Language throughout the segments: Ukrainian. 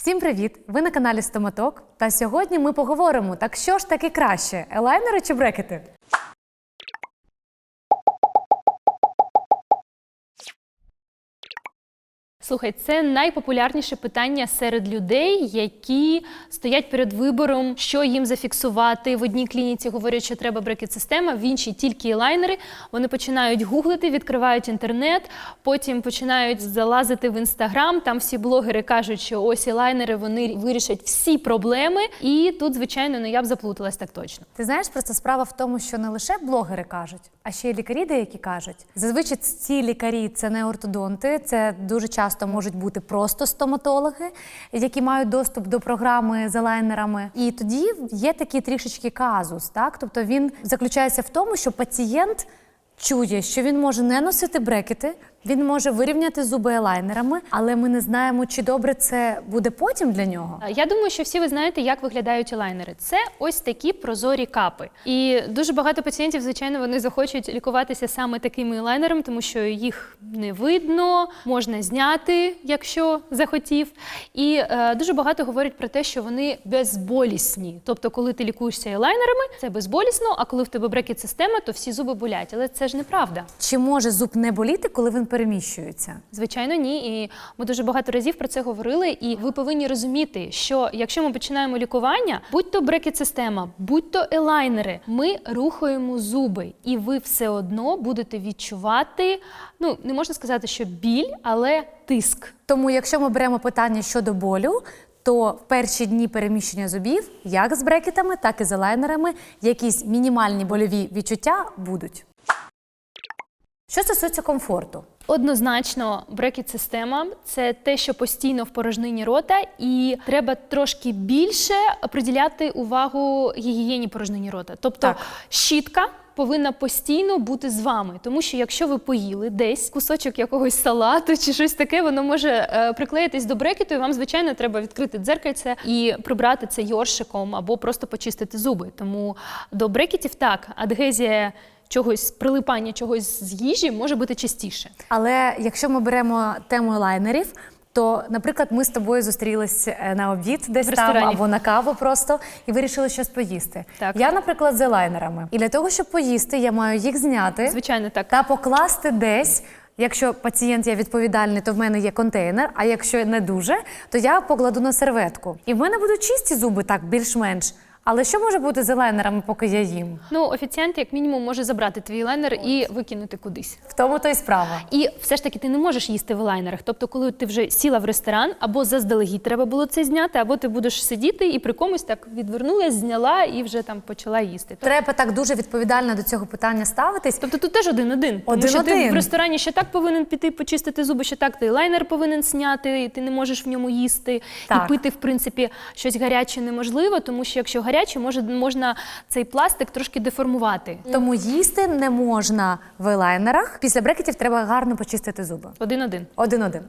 Всім привіт! Ви на каналі Стоматок. Та сьогодні ми поговоримо, так що ж таки краще: елайнери чи брекети? Слухай, це найпопулярніше питання серед людей, які стоять перед вибором, що їм зафіксувати. В одній клініці говорять, що треба брекет-система, в іншій тільки елайнери. Вони починають гуглити, відкривають інтернет, потім починають залазити в інстаграм. Там всі блогери кажуть, що ось елайнери вони вирішать всі проблеми. І тут, звичайно, ну я б заплуталась так точно. Ти знаєш, просто справа в тому, що не лише блогери кажуть, а ще й лікарі деякі кажуть. Зазвичай ці лікарі це не ортодонти, це дуже часто можуть бути просто стоматологи, які мають доступ до програми з елайнерами. І тоді є такий трішечки казус, так тобто він заключається в тому, що пацієнт. Чує, що він може не носити брекети, він може вирівняти зуби елайнерами, але ми не знаємо, чи добре це буде потім для нього. Я думаю, що всі ви знаєте, як виглядають елайнери. Це ось такі прозорі капи. І дуже багато пацієнтів, звичайно, вони захочуть лікуватися саме такими елайнерами, тому що їх не видно, можна зняти, якщо захотів. І е, дуже багато говорять про те, що вони безболісні. Тобто, коли ти лікуєшся елайнерами, це безболісно, а коли в тебе брекет-система, то всі зуби болять. Але це ж неправда. Чи може зуб не боліти, коли він переміщується? Звичайно, ні. І ми дуже багато разів про це говорили. І ви повинні розуміти, що якщо ми починаємо лікування, будь то брекет-система, будь то елайнери, ми рухаємо зуби, і ви все одно будете відчувати. Ну не можна сказати, що біль, але тиск. Тому, якщо ми беремо питання щодо болю, то в перші дні переміщення зубів, як з брекетами, так і з елайнерами, якісь мінімальні больові відчуття будуть. Що стосується комфорту, Однозначно, брекет-система це те, що постійно в порожнині рота, і треба трошки більше приділяти увагу гігієні порожнині рота. Тобто Так. щітка повинна постійно бути з вами, тому що якщо ви поїли десь кусочок якогось салату чи щось таке, воно може е, приклеїтись до брекету, і вам, звичайно, треба відкрити дзеркальце і прибрати це йоршиком або просто почистити зуби. Тому до брекетів так, адгезія чогось, прилипання чогось з їжі може бути частіше. але якщо ми беремо тему елайнерів, то, наприклад, ми з тобою зустрілись е, на обід десь там або на каву просто і вирішили щось поїсти. Так. Я, наприклад, з елайнерами. І для того, щоб поїсти, я маю їх зняти. Звичайно, так. та покласти десь. Якщо пацієнт є відповідальний, то в мене є контейнер. А якщо не дуже, то я покладу на серветку. І в мене будуть чисті зуби, так більш-менш. Але що може бути з елайнерами, поки я їм? Ну, офіціант, як мінімум, може забрати твій лайнер і викинути кудись. В тому то й справа. І все ж таки ти не можеш їсти в лайнерах. Тобто, коли ти вже сіла в ресторан, або заздалегідь треба було це зняти, або ти будеш сидіти і при комусь так відвернулась, зняла і вже там почала їсти. Треба так дуже відповідально до цього питання ставитись. Тобто тут теж один-один. Тому що ти в ресторані ще так повинен піти почистити зуби, ще так ти лайнер повинен зняти, і ти не можеш в ньому їсти. Так. І пити, в принципі, щось гаряче неможливо, тому що якщо гаряче, може можна цей пластик трошки деформувати. Тому їсти не можна в елайнерах. Після брекетів треба гарно почистити зуби. Один-один. Один-один.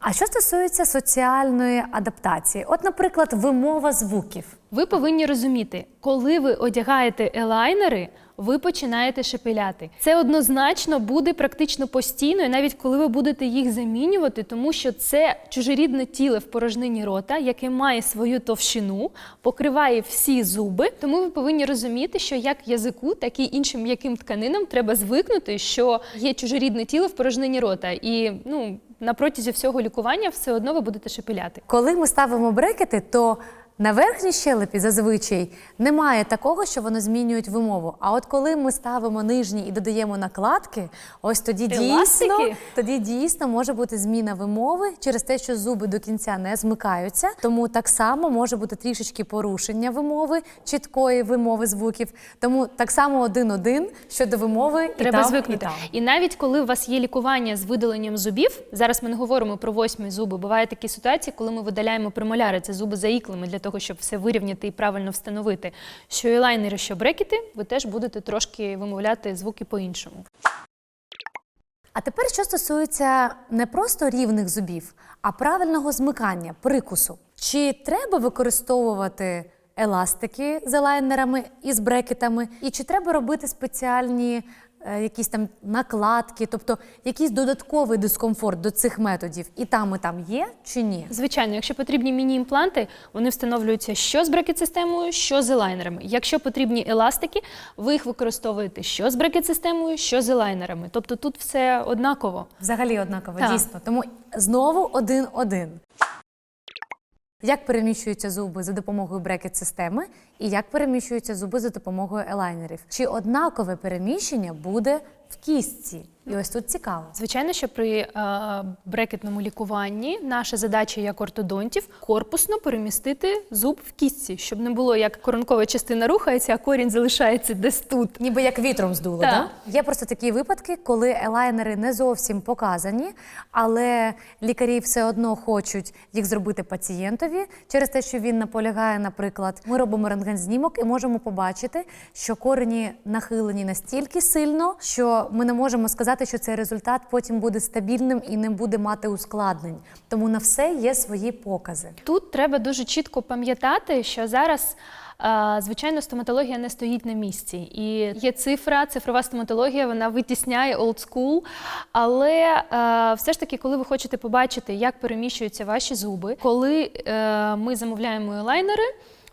А що стосується соціальної адаптації, от, наприклад, вимова звуків. Ви повинні розуміти, коли ви одягаєте елайнери, ви починаєте шепеляти. Це однозначно буде практично постійно, і навіть коли ви будете їх замінювати, тому що це чужорідне тіло в порожнині рота, яке має свою товщину, покриває всі зуби. Тому ви повинні розуміти, що як язику, так і іншим м'яким тканинам треба звикнути, що є чужорідне тіло в порожнині рота. І ну на протязі всього лікування все одно ви будете шепеляти. Коли ми ставимо брекети, то на верхній щелепі зазвичай немає такого, що вони змінюють вимову. А от коли ми ставимо нижні і додаємо накладки, ось тоді дійсно, тоді дійсно може бути зміна вимови через те, що зуби до кінця не змикаються. Тому так само може бути трішечки порушення вимови, чіткої вимови звуків. Тому так само один-один щодо вимови і там, звикнути. І, там. І навіть коли у вас є лікування з видаленням зубів, зараз ми не говоримо про восьмі зуби. Бувають такі ситуації, коли ми видаляємо премоляри, це зуби за іклами для того, щоб все вирівняти і правильно встановити. Що і лайнери, що брекети, ви теж будете трошки вимовляти звуки по-іншому. А тепер що стосується не просто рівних зубів, а правильного змикання, прикусу. Чи треба використовувати еластики з елайнерами і з брекетами? І чи треба робити спеціальні якісь там накладки, тобто якийсь додатковий дискомфорт до цих методів, і там, і там є чи ні? Звичайно, якщо потрібні міні-імпланти, вони встановлюються що з брекет-системою, що з елайнерами. Якщо потрібні еластики, ви їх використовуєте що з брекет-системою, що з елайнерами. Тобто тут все однаково. Взагалі однаково, Так. дійсно. Тому знову один-один. Як переміщуються зуби за допомогою брекет-системи і як переміщуються зуби за допомогою елайнерів? Чи однакове переміщення буде в кістці? І ось тут цікаво. Звичайно, що при е, брекетному лікуванні наша задача як ортодонтів корпусно перемістити зуб в кістці, щоб не було як коронкова частина рухається, а корінь залишається десь тут. Ніби як вітром здуло, Так. да? Є просто такі випадки, коли елайнери не зовсім показані, але лікарі все одно хочуть їх зробити пацієнтові через те, що він наполягає, наприклад, ми робимо рентгензнімок і можемо побачити, що корені нахилені настільки сильно, що ми не можемо сказати, що цей результат потім буде стабільним і не буде мати ускладнень. Тому на все є свої покази. Тут треба дуже чітко пам'ятати, що зараз. е, Звичайно, стоматологія не стоїть на місці, і є цифра, цифрова стоматологія, вона витісняє school. Але е, все ж таки, коли ви хочете побачити, як переміщуються ваші зуби, коли е, ми замовляємо елайнери,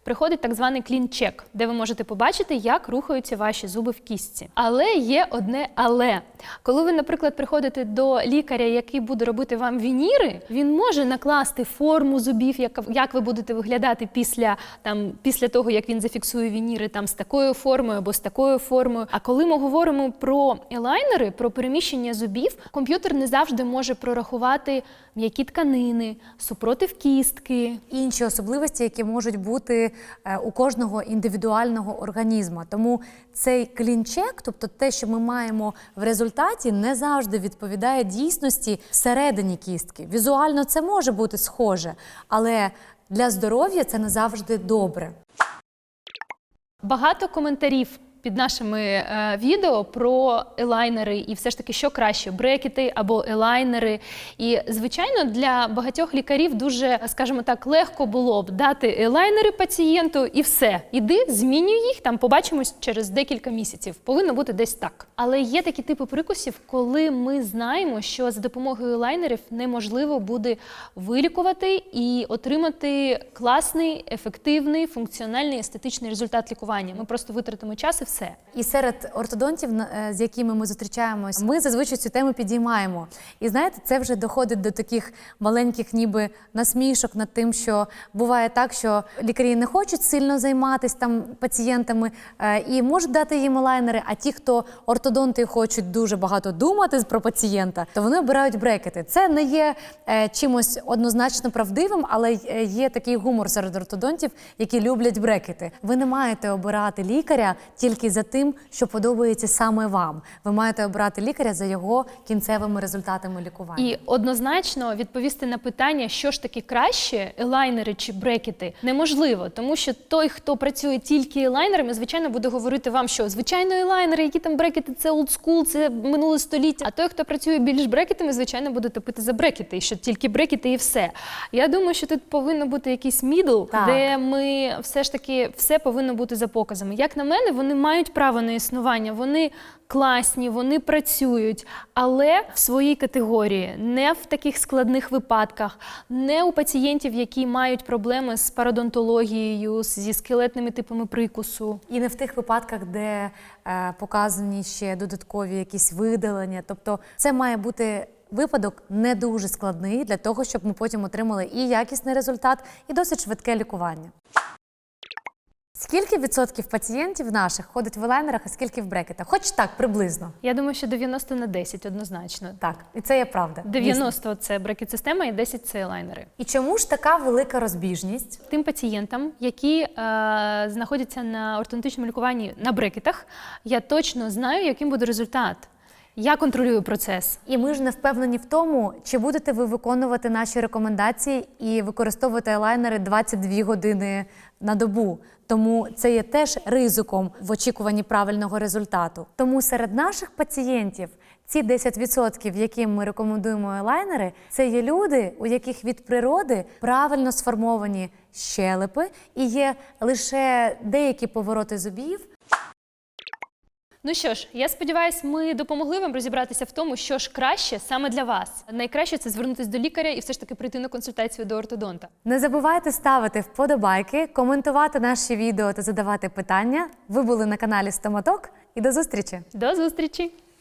приходить так званий клін-чек, де ви можете побачити, як рухаються ваші зуби в кістці. Але є одне але. Коли ви, наприклад, приходите до лікаря, який буде робити вам вініри, він може накласти форму зубів, як, як ви будете виглядати після, там, після того, як він зафіксує вініри там, з такою формою або з такою формою. А коли ми говоримо про елайнери, про переміщення зубів, комп'ютер не завжди може прорахувати м'які тканини, супротив кістки, інші особливості, які можуть бути у кожного індивідуального організму. Тому цей клінчек, тобто те, що ми маємо в результаті, не завжди відповідає дійсності всередині кістки. Візуально це може бути схоже, але для здоров'я це не завжди добре. Багато коментарів під нашими е, відео про елайнери, і все ж таки, що краще брекети або елайнери. І звичайно, для багатьох лікарів дуже, скажімо так, легко було б дати елайнери пацієнту і все. Іди, змінюй їх, там побачимось через декілька місяців. Повинно бути десь так. Але є такі типи прикусів, коли ми знаємо, що за допомогою елайнерів неможливо буде вилікувати і отримати класний, ефективний, функціональний естетичний результат лікування. Ми просто витратимо час і все. І серед ортодонтів, е, з якими ми зустрічаємось, ми зазвичай цю тему підіймаємо. І знаєте, це вже доходить до таких маленьких, ніби насмішок над тим, що буває так, що лікарі не хочуть сильно займатися там пацієнтами е, і можуть дати їм лайнери. А ті, хто ортодонти хочуть дуже багато думати про пацієнта, то вони обирають брекети. Це не є е, чимось однозначно правдивим, але є такий гумор серед ортодонтів, які люблять брекети. Ви не маєте обирати лікаря тільки за тим, що подобається саме вам. Ви маєте обирати лікаря за його кінцевими результатами лікування. І однозначно відповісти на питання, що ж таки краще, елайнери чи брекети, неможливо, тому що той, хто працює тільки елайнерами, звичайно, буде говорити вам, що звичайно елайнери, які там брекети, це олдскул, це минуле століття. А той, хто працює більш брекетами, звичайно, буде топити за брекети, і що тільки брекети і все. Я думаю, що тут повинно бути якийсь мідл, Так. де ми все ж таки все повинно бути за показами. Як на мене, вони мають право на існування, вони класні, вони працюють, але в своїй категорії, не в таких складних випадках, не у пацієнтів, які мають проблеми з пародонтологією, зі скелетними типами прикусу. І не в тих випадках, де е, показані ще додаткові якісь видалення. Тобто, це має бути. Випадок не дуже складний для того, щоб ми потім отримали і якісний результат, і досить швидке лікування. Скільки відсотків пацієнтів наших ходить в елайнерах, а скільки в брекетах? Хоч так, приблизно. Я думаю, що 90 на 10 однозначно. Так, і це є правда. дійсно. 90 це брекет-система і 10 це елайнери. І чому ж така велика розбіжність? Тим пацієнтам, які е, знаходяться на ортодонтичному лікуванні на брекетах, я точно знаю, яким буде результат. Я контролюю процес. І ми ж не впевнені в тому, чи будете ви виконувати наші рекомендації і використовувати елайнери 22 години на добу. Тому це є теж ризиком в очікуванні правильного результату. Тому серед наших пацієнтів ці 10%, яким ми рекомендуємо елайнери, це є люди, у яких від природи правильно сформовані щелепи і є лише деякі повороти зубів, Ну що ж, я сподіваюся, ми допомогли вам розібратися в тому, що ж краще саме для вас. Найкраще це звернутися до лікаря і все ж таки прийти на консультацію до ортодонта. Не забувайте ставити вподобайки, коментувати наші відео та задавати питання. Ви були на каналі Стоматок і до зустрічі! До зустрічі!